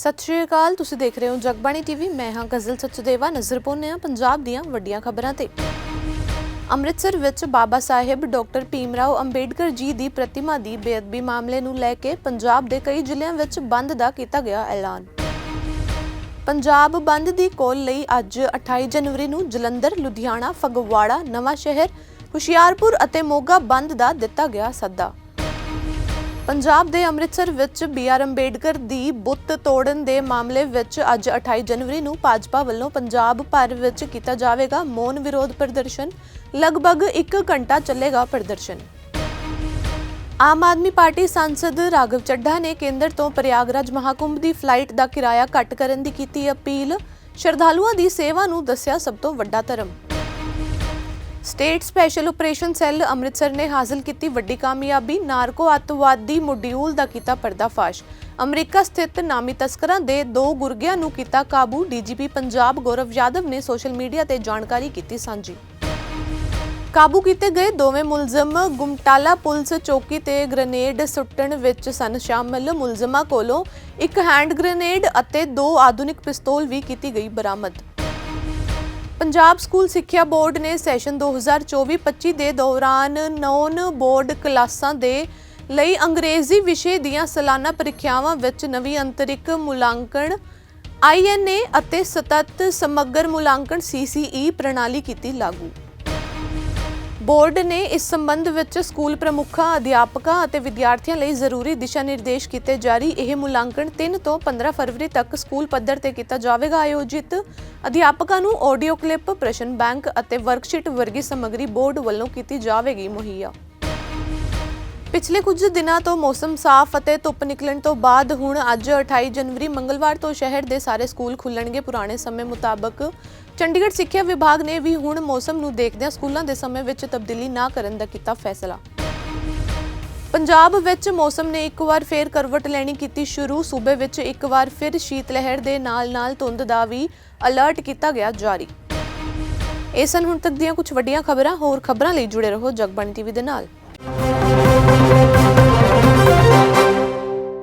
ਸਤਿ ਸ਼੍ਰੀ ਅਕਾਲ ਤੁਸੀਂ ਦੇਖ ਰਹੇ ਹੋ ਜਗਬਾਣੀ ਟੀਵੀ। ਮੈਂ ਹਾਂ ਗਜ਼ਲ ਸਚਦੇਵਾ ਨਜ਼ਰ ਪਾਉਂਦੇ ਹਾਂ ਪੰਜਾਬ ਦੀਆਂ ਵੱਡੀਆਂ ਖਬਰਾਂ ਤੇ। ਅੰਮ੍ਰਿਤਸਰ ਵਿੱਚ ਬਾਬਾ ਸਾਹਿਬ ਡਾਕਟਰ ਭੀਮਰਾਓ ਅੰਬੇਡਕਰ ਜੀ ਦੀ ਪ੍ਰਤਿਮਾ ਦੀ ਬੇਅਦਬੀ ਮਾਮਲੇ ਨੂੰ ਲੈ ਕੇ ਪੰਜਾਬ ਦੇ ਕਈ ਜ਼ਿਲ੍ਹਿਆਂ ਵਿੱਚ ਬੰਦ ਦਾ ਕੀਤਾ ਗਿਆ ਐਲਾਨ। ਪੰਜਾਬ ਬੰਦ ਦੀ ਕੋਲ ਲਈ ਅੱਜ 28 ਜਨਵਰੀ ਨੂੰ ਜਲੰਧਰ, ਲੁਧਿਆਣਾ, ਫਗਵਾੜਾ, ਨਵਾਂ ਸ਼ਹਿਰ, ਹੁਸ਼ਿਆਰਪੁਰ ਅਤੇ ਮੋਗਾ ਬੰਦ ਦਾ ਦਿੱਤਾ ਗਿਆ ਸੱਦਾ। ਪੰਜਾਬ ਦੇ ਅੰਮ੍ਰਿਤਸਰ ਵਿੱਚ ਬੀ ਆਰ ਅੰਬੇਡਕਰ ਦੀ ਬੁੱਤ ਤੋੜਨ ਦੇ ਮਾਮਲੇ ਵਿੱਚ ਅੱਜ 28 ਜਨਵਰੀ ਨੂੰ ਭਾਜਪਾ ਵੱਲੋਂ ਪੰਜਾਬ ਭਰ ਵਿੱਚ ਕੀਤਾ ਜਾਵੇਗਾ ਮੌਨ ਵਿਰੋਧ ਪ੍ਰਦਰਸ਼ਨ। ਲਗਭਗ 1 ਘੰਟਾ ਚੱਲੇਗਾ ਪ੍ਰਦਰਸ਼ਨ। ਆਮ ਆਦਮੀ ਪਾਰਟੀ ਸੰਸਦ ਰਾਘਵ ਚੱਢਾ ਨੇ ਕੇਂਦਰ ਤੋਂ ਪ੍ਰਯਾਗਰਾਜ ਮਹਾਕੁੰਭ ਦੀ ਫਲਾਈਟ ਦਾ ਕਿਰਾਇਆ ਘੱਟ ਕਰਨ ਦੀ ਕੀਤੀ ਅਪੀਲ। ਸ਼ਰਧਾਲੂਆਂ ਦੀ ਸੇਵਾ ਨੂੰ ਦੱਸਿਆ ਸਭ ਤੋਂ ਵੱਡਾ ਧਰਮ। State special operation cell Amritsar ਨੇ ਹਾਸਲ ਕੀਤੀ ਵੱਡੀ ਕਾਮਯਾਬੀ, ਨਾਰਕੋ ਅੱਤਵਾਦੀ ਮੋਡਿਊਲ ਦਾ ਕੀਤਾ ਪਰਦਾਫਾਸ਼। ਅਮਰੀਕਾ ਸਥਿਤ ਨਾਮੀ ਤਸਕਰਾਂ ਦੇ ਦੋ ਗੁਰਗਿਆਂ ਨੂੰ ਕੀਤਾ ਕਾਬੂ, ਡੀਜੀਪੀ ਪੰਜਾਬ ਗੌਰਵ ਯਾਦਵ ਨੇ ਸੋਸ਼ਲ ਮੀਡੀਆ ਤੇ ਜਾਣਕਾਰੀ ਕੀਤੀ ਸਾਂਝੀ। ਕਾਬੂ ਕੀਤੇ ਗਏ ਦੋਵੇਂ ਮੁਲਜ਼ਮ ਗੁਮਟਾਲਾ ਪੁਲਿਸ ਚੌਕੀ ਤੇ ਗ੍ਰੇਨੇਡ ਸੁੱਟਣ ਵਿੱਚ ਸਨ ਸ਼ਾਮਲ। ਮੁਲਜ਼ਮਾਂ ਕੋਲੋਂ ਇੱਕ ਹੈਂਡ ਗ੍ਰੇਨੇਡ ਅਤੇ ਦੋ ਆਧੁਨਿਕ ਪਿਸਤੌਲ ਵੀ ਕੀਤੀ ਗਈ ਬਰਾਮਦ। ਪੰਜਾਬ ਸਕੂਲ ਸਿੱਖਿਆ ਬੋਰਡ ਨੇ ਸੈਸ਼ਨ 2024-25 ਦੇ ਦੌਰਾਨ ਨੌਨ ਬੋਰਡ ਕਲਾਸਾਂ ਦੇ ਲਈ ਅੰਗਰੇਜ਼ੀ ਵਿਸ਼ੇ ਦੀਆਂ ਸਾਲਾਨਾ ਪ੍ਰੀਖਿਆਵਾਂ ਵਿੱਚ ਨਵੀਂ ਅੰਤਰਿਕ ਮੁਲਾਂਕਣ INA ਅਤੇ ਸਤਤ ਸਮੱਗਰ ਮੁਲਾਂਕਣ CCE ਪ੍ਰਣਾਲੀ ਕੀਤੀ ਲਾਗੂ। ਬੋਰਡ ਨੇ ਇਸ ਸੰਬੰਧ ਵਿੱਚ ਸਕੂਲ ਪ੍ਰਮੁੱਖਾਂ, ਅਧਿਆਪਕਾਂ ਅਤੇ ਵਿਦਿਆਰਥੀਆਂ ਲਈ ਜ਼ਰੂਰੀ ਦਿਸ਼ਾ ਨਿਰਦੇਸ਼ ਕੀਤੇ ਜਾਰੀ। ਇਹ ਮੁਲਾਂਕਣ 3 ਤੋਂ 15 ਫਰਵਰੀ ਤੱਕ ਸਕੂਲ ਪੱਧਰ ਤੇ ਕੀਤਾ ਜਾਵੇਗਾ। ਆਯੋਜਿਤ ਅਧਿਆਪਕਾਂ ਨੂੰ ਆਡੀਓ ਕਲਿੱਪ, ਪ੍ਰਸ਼ਨ ਬੈਂਕ ਅਤੇ ਵਰਕਸ਼ੀਟ ਵਰਗੀ ਸਮੱਗਰੀ ਬੋਰਡ ਵੱਲੋਂ ਕੀਤੀ ਜਾਵੇਗੀ ਮੁਹੱਈਆ। ਪਿਛਲੇ ਕੁਝ ਦਿਨਾਂ ਤੋਂ ਮੌਸਮ ਸਾਫ਼ ਅਤੇ ਧੁੱਪ ਨਿਕਲਣ ਤੋਂ ਬਾਅਦ ਹੁਣ ਅੱਜ 28 ਜਨਵਰੀ ਮੰਗਲਵਾਰ ਤੋਂ ਸ਼ਹਿਰ ਦੇ ਸਾਰੇ ਸਕੂਲ ਖੁੱਲਣਗੇ। ਪੁਰਾਣੇ ਸਮੇਂ ਮੁਤਾਬਕ ਚੰਡੀਗੜ੍ਹ ਸਿੱਖਿਆ ਵਿਭਾਗ ਨੇ ਵੀ ਹੁਣ ਮੌਸਮ ਨੂੰ ਦੇਖਦਿਆਂ ਸਕੂਲਾਂ ਦੇ ਸਮੇਂ ਵਿੱਚ ਤਬਦੀਲੀ ਨਾ ਕਰਨ ਦਾ ਕੀਤਾ ਫੈਸਲਾ। ਪੰਜਾਬ ਵਿੱਚ ਮੌਸਮ ਨੇ ਇੱਕ ਵਾਰ ਫੇਰ ਕਰਵਟ ਲੈਣੀ ਕੀਤੀ ਸ਼ੁਰੂ। ਸੂਬੇ ਵਿੱਚ ਇੱਕ ਵਾਰ ਫਿਰ ਸ਼ੀਤ ਲਹਿਰ ਦੇ ਨਾਲ-ਨਾਲ ਧੁੰਦ ਦਾ ਵੀ ਅਲਰਟ ਕੀਤਾ ਗਿਆ ਜਾਰੀ। ਇਹ ਸਨ ਹੁਣ ਤੱਕ ਦੀਆਂ ਕੁਝ ਵੱਡੀਆਂ ਖਬਰਾਂ। ਹੋਰ ਖਬਰਾਂ ਲਈ ਜੁੜੇ ਰਹੋ ਜਗਬਾਣੀ ਟੀਵੀ ਦੇ ਨਾਲ।